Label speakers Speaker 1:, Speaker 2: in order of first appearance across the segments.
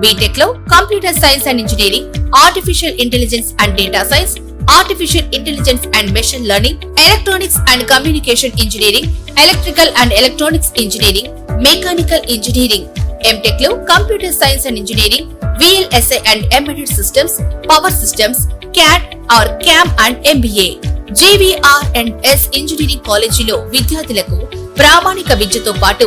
Speaker 1: బీటెక్లో computer science and engineering artificial intelligence and data science artificial intelligence and machine learning electronics and communication engineering electrical and electronics engineering mechanical engineering ఎంటెక్లో computer science and engineering VLSI and embedded systems power systems CAD or CAM and MBA GVR and S engineering కాలేజీలో విద్యార్థులకు ప్రామాణిక విద్యతో పాటు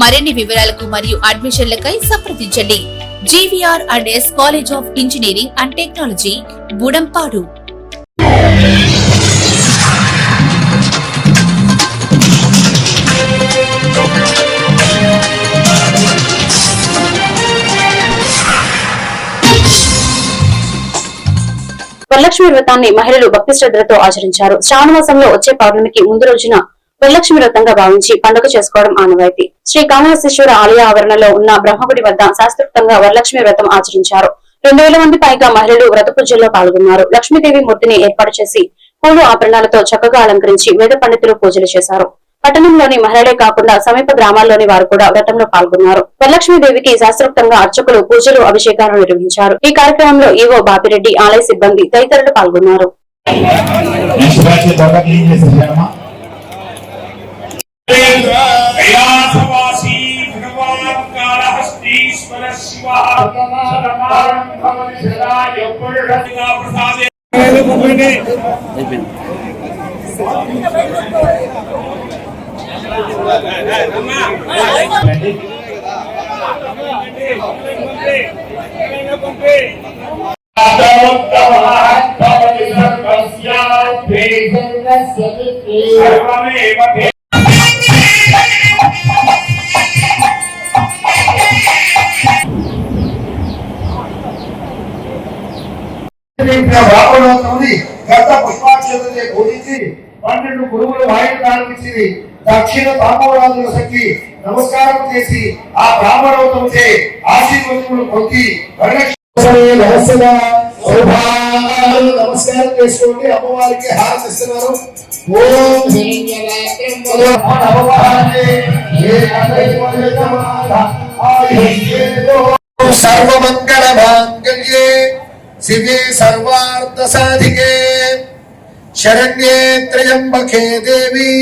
Speaker 1: మరిన్ని వివరాలకు మరియు అడ్మిషన్లకై సంప్రదించండి. GVR and S college of engineering and technology Budampadu.
Speaker 2: Varalakshmi వ్రతాన్ని మహిళలు భక్తి శ్రద్ధలతో ఆచరించారు. శ్రావణ మాసంలో వచ్చే పౌర్ణమికి ముందు రోజున వరలక్ష్మి వ్రతంగా భావించి పండుగ చేసుకోవడం ఆనవాయితీ. శ్రీ కామహస్తేశ్వర ఆలయ ఆవరణలో ఉన్న బ్రహ్మగుడి వద్ద శాస్త్రోక్తంగా వరలక్ష్మి వ్రతం ఆచరించారు. రెండు వేల మంది పైగా మహిళలు వ్రత పూజల్లో పాల్గొన్నారు. లక్ష్మీదేవి మూర్తిని ఏర్పాటు చేసి పూలు ఆభరణాలతో చక్కగా అలంకరించి వేద పండితులు పూజలు చేశారు. పట్టణంలోని మహిళలే కాకుండా సమీప గ్రామాల్లోని వారు కూడా వ్రతంలో పాల్గొన్నారు. వరలక్ష్మీదేవికి శాస్త్రోక్తంగా అర్చకులు పూజలు అభిషేకాలు నిర్వహించారు. ఈ కార్యక్రమంలో ఈవో బాపిరెడ్డి ఆలయ సిబ్బంది తదితరులు పాల్గొన్నారు.
Speaker 3: ఈశ్వరాన్ని బాగా క్లీన్ చేసేసారమ్మా
Speaker 4: కైలాసవాసీ భగవాన్ కాళహస్తీశ్వర
Speaker 3: రాబోతుంది గత పుష్పాక్షతని పూజించి పన్నెండు గురువులు వాయిని ప్రారంభించింది దక్షిణ తాంబూలాదుల శక్తి నమస్కారం చేసి ఆ బ్రాహ్మణోత్తముచే ఆశీర్వచములు పొంది నమస్కారం చేసుకోండి. అమ్మవారికి హారతి ఇస్తున్నారు. సర్వమంగళ శివే సర్వార్థ సాధికే శరణ్యే త్రయంబకే దేవి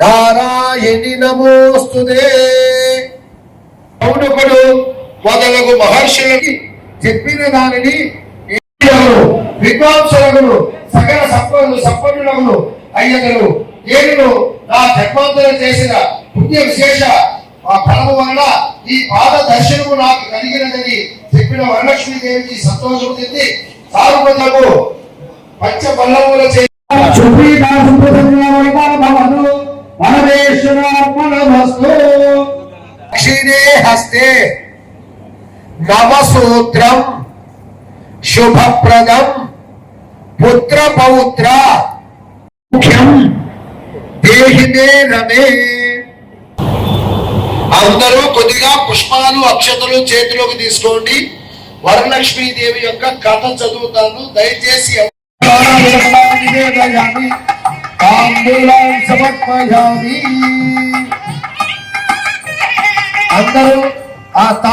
Speaker 3: నారాయణి నమోస్తుదే పౌనకుడు మొదలగు మహర్షులకి చెప్పిన దానిని విద్వాంసులగును సకల సంపన్ను సంపన్నులగును అయ్యగలు. నేను నా జన్మాంతరం చేసిన పుణ్య విశేష ఫలము వలన ఈ పాద దర్శనము నాకు కలిగినదని చెప్పిన వరలక్ష్మీ దేవికి సంతోషం చెంది సార్వజలకు పంచ బల్లముల దక్షిణే హస్తే. నవసూత్రం శుభప్రదం. పుత్ర పౌత్ర ముఖ్యం. దేహినే రమే. అందరూ కొద్దిగా పుష్పాలు అక్షతలు చేతిలోకి తీసుకోండి. వరలక్ష్మీదేవి యొక్క కథ చదువుతాను దయచేసి అందరూ ఆ తా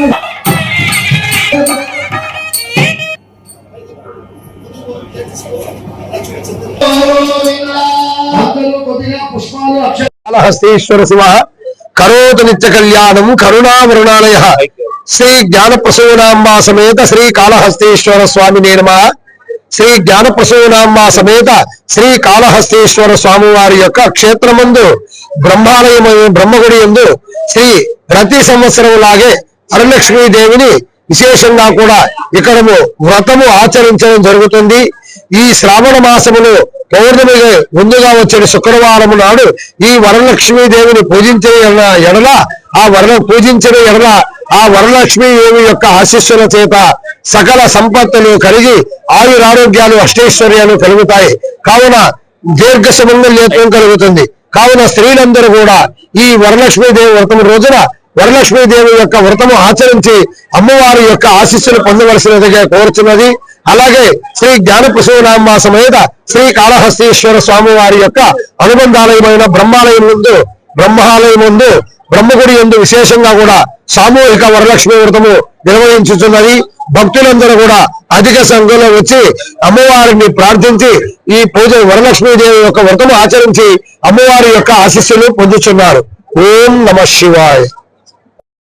Speaker 3: పుష్పాలు
Speaker 5: శివ. కరోతు నిత్య కళ్యాణం కరుణామరుణాలయ శ్రీ జ్ఞాన ప్రసూనాంబా సమేత శ్రీ కాళహస్తీశ్వర స్వామి నేనమ శ్రీ జ్ఞాన ప్రసూనాంబా సమేత శ్రీ కాళహస్తీశ్వర స్వామి వారి యొక్క క్షేత్రమందు బ్రహ్మాలయం బ్రహ్మగుడి ఎందు శ్రీ ప్రతి సంవత్సరం లాగే వరలక్ష్మీ దేవిని విశేషంగా కూడా ఇక్కడము వ్రతము ఆచరించడం జరుగుతుంది. ఈ శ్రావణ మాసములో పౌర్ణమి ముందుగా వచ్చిన శుక్రవారం నాడు ఈ వరలక్ష్మీ దేవిని పూజించిన ఎడల- ఎడల ఆ వర పూజించిన ఎడల ఆ వరలక్ష్మీ దేవి యొక్క ఆశీస్సుల చేత సకల సంపత్తులు కలిగి ఆయురారోగ్యాలు అష్టైశ్వర్యాలు కలుగుతాయి. కావున దీర్ఘ సుమంగళ్యత్వం కలుగుతుంది. కావున స్త్రీలందరూ కూడా ఈ వరలక్ష్మీ దేవి వ్రతం రోజున వరలక్ష్మీ దేవి యొక్క వ్రతము ఆచరించి అమ్మవారి యొక్క ఆశీస్సులు పొందవలసినదిగా కోరుతున్నది అలాగే శ్రీ జ్ఞాన ప్రసూనాంబ సమేత శ్రీ కాళహస్తీశ్వర స్వామి వారి యొక్క అనుబంధాలయమైన బ్రహ్మాలయం ముందు బ్రహ్మాలయం ముందు బ్రహ్మగుడి ఎందు విశేషంగా కూడా సామూహిక వరలక్ష్మి వ్రతము నిర్వహించుతున్నది భక్తులందరూ కూడా అధిక సంఖ్యలో వచ్చి అమ్మవారిని ప్రార్థించి ఈ పూజ వరలక్ష్మీ దేవి యొక్క వ్రతము ఆచరించి అమ్మవారి యొక్క ఆశీస్సులు పొందుతున్నారు ఓం నమ శివాయ్.